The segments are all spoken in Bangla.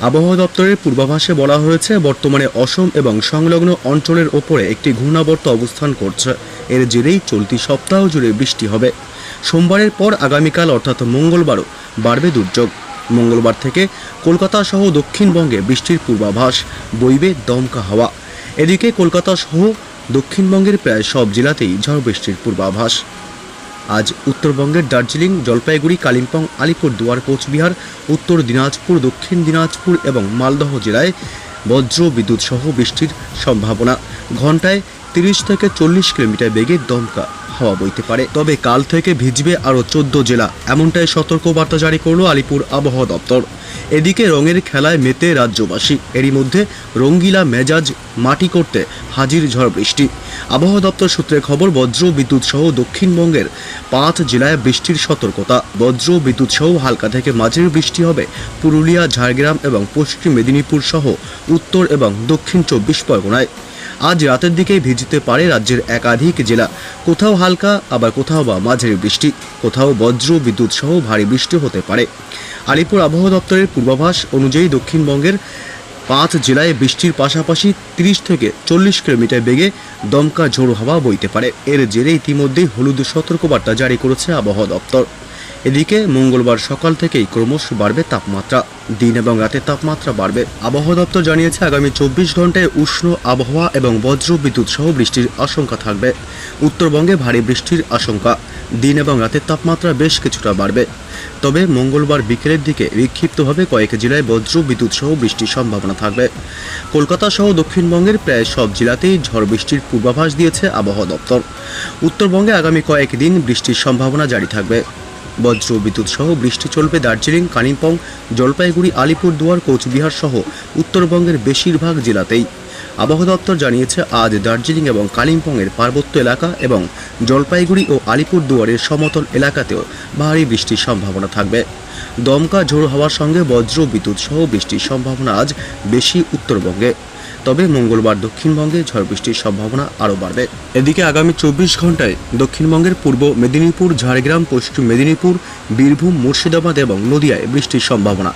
আবহাওয়া দপ্তরের পূর্বাভাসে বলা হয়েছে, বর্তমানে অসম এবং সংলগ্ন অঞ্চলের ওপরে একটি ঘূর্ণাবর্ত অবস্থান করছে। এর জেরেই চলতি সপ্তাহ জুড়ে বৃষ্টি হবে। সোমবারের পর আগামীকাল, অর্থাৎ মঙ্গলবারও, বাড়বে দুর্যোগ। মঙ্গলবার থেকে কলকাতা সহ দক্ষিণবঙ্গে বৃষ্টির পূর্বাভাস, বইবে দমকা হাওয়া। এদিকে কলকাতা সহ দক্ষিণবঙ্গের প্রায় সব জেলাতেই ঝড় বৃষ্টির পূর্বাভাস। আজ উত্তরবঙ্গের দার্জিলিং, জলপাইগুড়ি, কালিম্পং আলিপুরদুয়ার কোচবিহার, উত্তর দিনাজপুর, দক্ষিণ দিনাজপুর এবং মালদহ জেলায় বজ্র বিদ্যুৎ সহ বৃষ্টির সম্ভাবনা। ঘন্টায় তিরিশ থেকে চল্লিশ কিলোমিটার বেগে দমকা। হাওয়া বইতে পারে। তবে কাল থেকে ভিজবে আরও চোদ্দ জেলা। এমনটাই সতর্কবার্তা জারি করল আলিপুর আবহাওয়া দপ্তর। এদিকে রঙের খেলায় মেতে রাজ্যবাসী। এরই মধ্যে রঙ্গিলা মেজাজ মাটি করতে হাজির ঝড় বৃষ্টি। আবহাওয়া দপ্তর সূত্রে খবর, বজ্র বিদ্যুৎ সহ দক্ষিণবঙ্গের পাঁচ জেলায় বৃষ্টির সতর্কতা। বজ্র বিদ্যুৎ সহ হালকা থেকে মাঝের বৃষ্টি হবে পুরুলিয়া, ঝাড়গ্রাম এবং পশ্চিম মেদিনীপুর সহ উত্তর এবং দক্ষিণ চব্বিশ পরগনায়। আজ রাতের দিকেই ভিজতে পারে রাজ্যের একাধিক জেলা। কোথাও হালকা, আবার কোথাও বা মাঝারি বৃষ্টি, কোথাও বজ্র বিদ্যুৎ সহ ভারী বৃষ্টি হতে পারে। আলিপুর আবহাওয়া দপ্তরের পূর্বাভাস অনুযায়ী দক্ষিণবঙ্গের পাঁচ জেলায় বৃষ্টির পাশাপাশি তিরিশ থেকে চল্লিশ কিলোমিটার বেগে দমকা ঝোড়ো হাওয়া বইতে পারে। এর জেরে ইতিমধ্যেই হলুদ সতর্কবার্তা জারি করেছে আবহাওয়া দপ্তর। এদিকে মঙ্গলবার সকাল থেকেই ক্রমশ বাড়বে তাপমাত্রা। দিন এবং রাতের তাপমাত্রা বাড়বে। আবহাওয়া দপ্তর জানিয়েছে, আগামী চব্বিশ ঘন্টায় উষ্ণ আবহাওয়া এবং বজ্র বিদ্যুৎ সহ বৃষ্টির আশঙ্কা থাকবে। উত্তরবঙ্গে ভারী বৃষ্টির আশঙ্কা। দিন এবং রাতের তাপমাত্রা বেশ কিছুটা বাড়বে। তবে মঙ্গলবার বিকেলের দিকে বিক্ষিপ্তভাবে কয়েক জেলায় বজ্র বিদ্যুৎ সহ বৃষ্টির সম্ভাবনা থাকবে। কলকাতা সহ দক্ষিণবঙ্গের প্রায় সব জেলাতেই ঝড় বৃষ্টির পূর্বাভাস দিয়েছে আবহাওয়া দপ্তর। উত্তরবঙ্গে আগামী কয়েকদিন বৃষ্টির সম্ভাবনা জারি থাকবে। বজ্র, বিদ্যুৎ সহ বৃষ্টি চলবে দার্জিলিং, কালিম্পং, জলপাইগুড়ি, আলিপুরদুয়ার, কোচবিহার সহ উত্তরবঙ্গের বেশিরভাগ জেলাতেই। আবহাওয়া দপ্তর জানিয়েছে, আজ দার্জিলিং এবং কালিম্পংয়ের পার্বত্য এলাকা এবং জলপাইগুড়ি ও আলিপুরদুয়ারের সমতল এলাকাতেও ভারী বৃষ্টির সম্ভাবনা থাকবে। দমকা ঝোড়ো হওয়ার সঙ্গে বজ্র, বিদ্যুৎ সহ বৃষ্টির সম্ভাবনা আজ বেশি উত্তরবঙ্গে। তবে মঙ্গলবার দক্ষিণবঙ্গে ঝড় বৃষ্টির সম্ভাবনা আরও বাড়বে। এদিকে আগামী চব্বিশ ঘন্টায় দক্ষিণবঙ্গের পূর্ব মেদিনীপুর, ঝাড়গ্রাম, পশ্চিম মেদিনীপুর, বীরভূম, মুর্শিদাবাদ এবং নদিয়ায় বৃষ্টির সম্ভাবনা।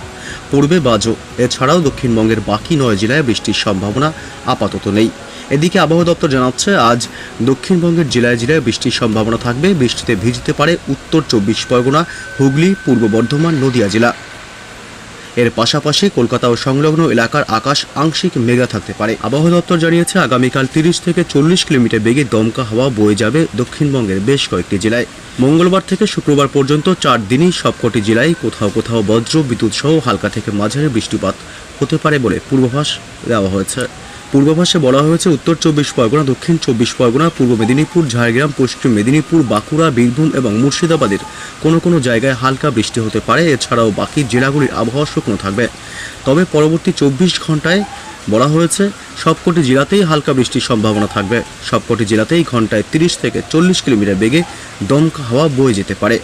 পূর্বে বাজো এছাড়াও দক্ষিণবঙ্গের বাকি নয় জেলায় বৃষ্টির সম্ভাবনা আপাতত নেই। এদিকে আবহাওয়া দপ্তর জানাচ্ছে, আজ দক্ষিণবঙ্গের জেলায় জেলায় বৃষ্টির সম্ভাবনা থাকবে। বৃষ্টিতে ভিজতে পারে উত্তর চব্বিশ পরগনা, হুগলি, পূর্ব বর্ধমান, নদিয়া জেলা। এর পাশাপাশি কলকাতা ও সংলগ্ন এলাকার আকাশ আংশিক মেঘা থাকতে পারে। আবহাওয়া দপ্তর জানিয়েছে, আগামীকাল তিরিশ থেকে চল্লিশ কিলোমিটার বেগে দমকা হাওয়া বয়ে যাবে দক্ষিণবঙ্গের বেশ কয়েকটি জেলায়। মঙ্গলবার থেকে শুক্রবার পর্যন্ত চার দিনই সবকটি জেলায় কোথাও কোথাও বজ্র, বিদ্যুৎ সহ হালকা থেকে মাঝারি বৃষ্টিপাত হতে পারে বলে পূর্বাভাস দেওয়া হয়েছে। পূর্বাভাসে বলা হয়েছে উত্তর চব্বিশ পরগনা, দক্ষিণ চব্বিশ পরগনা, পূর্ব মেদিনীপুর, ঝাড়গ্রাম, পশ্চিম মেদিনীপুর, বাঁকুড়া, বীরভূম এবং মুর্শিদাবাদের কোনো কোনো জায়গায় হালকা বৃষ্টি হতে পারে। এছাড়াও বাকি জেলাগুলির আবহাওয়া শুকনো থাকবে। তবে পরবর্তী চব্বিশ ঘন্টায় বলা হয়েছে, সবকটি জেলাতেই হালকা বৃষ্টির সম্ভাবনা থাকবে। সবকটি জেলাতেই ঘন্টায় তিরিশ থেকে চল্লিশ কিলোমিটার বেগে দমকা হাওয়া বয়ে যেতে পারে।